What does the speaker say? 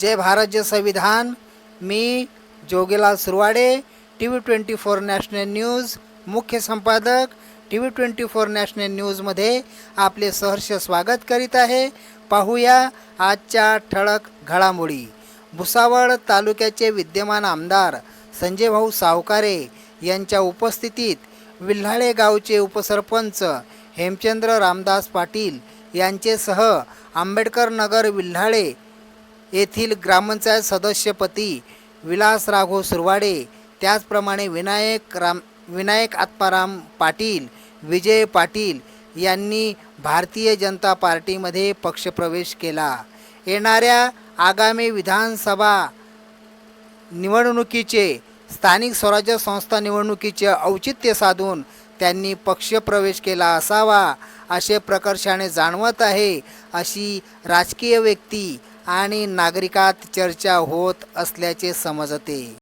जय भारत जय संविधान. मी Jogelal Suravade T V twenty four national news मुख्य संपादक. T V twenty four national न्यूजमध्ये आपले सहर्ष स्वागत करीत आहे. पाहूया आजच्या ठळक घडामोडी. भुसावळ तालुक्याचे विद्यमान आमदार संजय भाऊ सावकारे यांच्या उपस्थितीत विल्हाळे गावचे उपसरपंच हेमचंद्र रामदास पाटील यांचेसह आंबेडकर नगर विल्हाळे येथील ग्रामपंचायत सदस्यपती विलास राघो सुरवाडे त्याचप्रमाणे विनायक राम विनायक आत्माराम पाटील विजय पाटील यांनी भारतीय जनता पार्टीमध्ये पक्षप्रवेश केला. येणाऱ्या आगामी विधानसभा निवडणुकीचे स्थानिक स्वराज्य संस्था निवडणुकीचे औचित्य साधून त्यांनी पक्षप्रवेश केला असावा असे प्रकर्षाने जाणवत आहे अशी राजकीय व्यक्ती आणि नागरिकात चर्चा होत असल्याचे समजते.